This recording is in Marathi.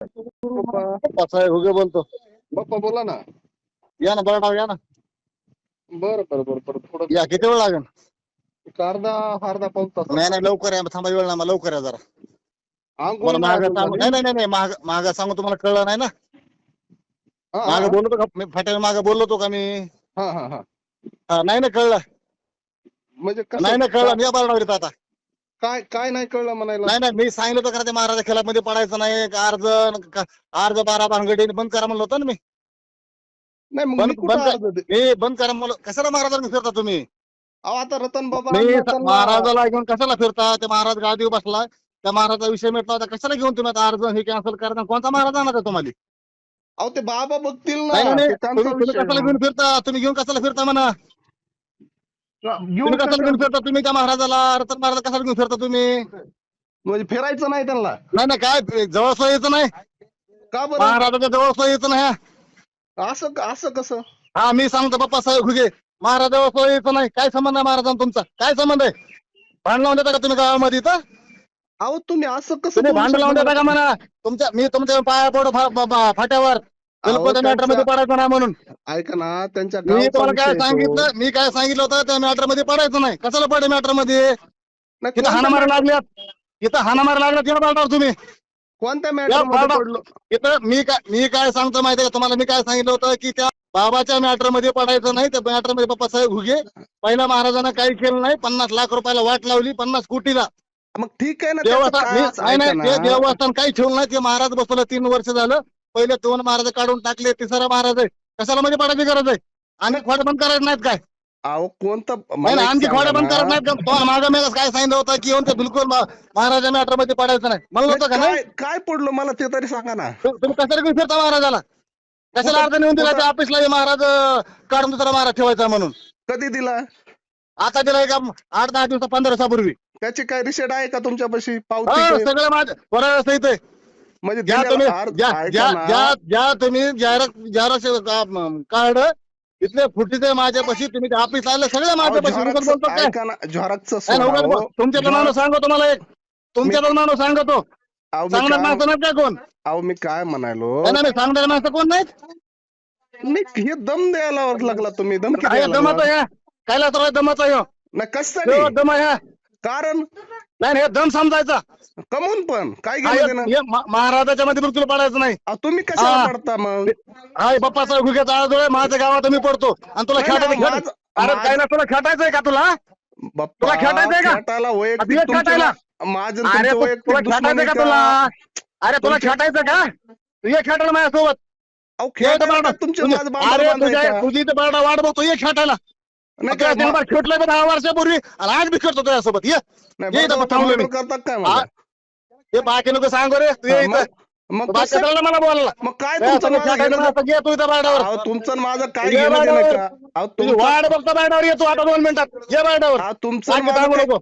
पप्पा हुगे बोलतो. बाप्पा बोला ना. या ना बरं या ना. बरं बरं बरं बरं. थोडं या किती वेळ लागेल? एक अर्धा अर्धा पाऊन तास. नाही नाही लवकर या थांबा वेळ ना मला लवकर या जरा. मला नाही महाग अजून सांगू. नाही नाही नाही, नाही महाग महाग सांगू तुम्हाला कळलं नाही ना? हा, माग हा, बोललो का मी फाट्यावर माग बोललो तो का मी? हा हा हा. हा, नाही ना कळलं. म्हणजे कसं- नाही ना कळलं मी बरणार आता काय काय नाही कळलं म्हणायला? नाही नाही मी सांगितलं होतं का ते महाराजा खेळामध्ये पडायचं नाही अर्ज का- अर्ज बारा भानगडी बंद करा म्हणलं होतं ना मी. नाही मग बंद- मी कुठं बंद- अर्ज दे- मी बंद करा म्हणलं कशाला महाराजांना फिरता तुम्ही? अहो आता रतन बाबा मी अण्णा त्यांना- महाराजाला घेऊन कशाला फिरता? ते महाराज गादीवर बसला त्या महाराजा विषय मिटला होता कशाला घेऊन तुम्ही आता अर्ज हे कॅन्सल करता? कोणता महाराज आणा तुम्हाला? अहो ते बाबा बघतील ना नाही नाही, नाही ते त्यांचा तुम्ही तुम्ही विषय कशाला. घेऊन फिरता? तुम्ही घेऊन कशाला फिरता म्हणा? तुम्ही कशाला घेऊन कसं- फिरता? तुम्ही त्या महाराजाला रतन महाराज कशाला घेऊन फिरता तुम्ही? म्हणजे फिरायचं नाही त्यांना. नाही नाही काय? जवळ यायचं नाही? का बरं? महाराजाच्या जवळ यायचं नाही. असं असं कसं? हा मी सांगतो बाप्पा साहेब घुगे. महाराज जवळ यायचं नाही. काय संबंध आहे महाराजांचा तुमचा? काय संबंध आहे? भांडण लावून देता का तुम्ही गावामध्ये इथं? अहो तुम्ही असं कसं तुम्ही बोलू भांडण लावून शकता? देता का म्हणा? तुमच्या मी तुमच्या पाया पडो फा- फा- फा- फाट्यावर मॅटरमध्ये पडायचं नाही म्हणून. ऐका ना त्यांच्या मी गावचा तुम्हाला काय तो. सांगितलं मी काय सांगितलं होतं त्या मॅटरमध्ये पडायचं नाही. कशाला पडे मॅटरमध्ये नाही, इथं कोणत्या हाणामारी लागल्यात. इथं हाणामारी लागल्यात या पालटावर तुम्ही. कोणत्या मॅटरमध्ये पडलो? इथं मी काय मी काय सांगतो माहितीये का? तुम्हाला मी काय सांगितलं होतं की त्या बाबाच्या मॅटरमध्ये पडायचं नाही. त्या मॅटरमध्ये बाप्पा साहेब घुगे. पहिल्या महाराजांना काही केलं नाही. पन्नास लाख रुपयाला वाट लावली पन्नास कोटीला. मग ठीक आहे ना त्याचं देवस्थान काय मी- असं नाही ऐका नाही ते ना. देवस्थान काही ठेवलं नाही. ते महाराज बसवलं तीन वर्ष झालं. पहिले दोन महाराज काढून टाकले तिसरा महाराज आहे. कशाला म्हणजे पडायची गरज आहे? आणि खोड बंद करायचं नाहीत काय? अहो कोणतं नाही मला एक आमची बंद ना. करत नाहीत का मागं मेलाच काय सांगितलं होतं की येऊन ते बिलकुल मा- महाराजा मॅटरमध्ये पडायचं नाही. म्हणलं होतं का नाही? काय काय पडलो मला ते तरी सांगा ना. तु- तुम्ही कशाला घेऊन फिरता महाराजाला? कशाला अर्ज नेऊन दिला त्या ऑफिसला हे महाराज अं, काढून दुसरा महाराज ठेवायचा म्हणून? कधी दिला? आता दिला का आठ दहा दिवसा पंधरा दिवसापूर्वी. त्याची काय रिसेट आहे का तुमच्यापाशी? पावती हो काही? सगळं माझं बरं सहित आहे. म्हणजे ज्या तुम्ही ज्या ऐका ज्या ना. ज्या ज्या तुम्ही जाहिरात जाहिरात कार्ड इथले फुटीचे माझ्यापाशी तुम्ही ऑफिस आले सगळे माझ्यापाशी उगाच बोलतो काय? नाही, उगाच हो. बोल- तुमच्या नाव सांगतो तुम्हाला एक. तुमच्या नाव सांगतो. मी सांगणार माणसं नाही काय कोण? अहो मी काय म्हणालो? नाही, नाही सांगणारे माणसं कोण नाहीत? नाही हे दम द्यायला लागला तुम्ही दम किती काय द्यायला दमाचा लागला? या कायला तर दमाचा ह्यो नाही ह्यो कशासाठी दम ह्या कारण? नाही नाही, हे दम समजायचा कमवून पण काय हे- ना मा- महाराजाच्या मध्ये बिलकुल पडायचं नाही तुम्ही कशाला हा. पडता मग हा हे बाप्पा साहेब आळजोळ आहे, माझ्या गावात मी पडतो आणि तुला नाही, खेटायचं नाही, खेळ माझं- अरे माझं- कायला तुला खेटायचंय का तुला बाप्पा तुला खेटायचंय का? खेटायला अभियत वैयक्तिक तुमच्या- खेटायला? माझं अरे तुमचं तू- वैयक्तिक तुला दुश्मनी का का? तुला अरे तुला तुमच्या- खेटायचं का तू ये खेटायला माझ्यासोबत अहो, खेटायला बारडा. का तुमचे माझं बांधव अरे तुझ्या बांधायचा? तुझी इथं बारडा वाट बघतो ये खेटायला नाही दहा वर्षापूर्वी. आणि आज बी खेळतो तुझ्यासोबत. ये. ये इथं मी. करतात काय? मला? हे बाकी लोक सांगू रे. तू ये इथं. मग- बाकी कसं- मला बोलायला मग काय तुमचं माझं घेणं ये तू इथं बारडावर. अहो तुमचं आणि माझं काय ये घेणं देणं. का? अहो तुझी तुमचं वाट बघतो बारडावर येतो आता दोन मिनिटात. ये बारडावर. अहो, तुमचं बाकी माझं सांगू काय- नको.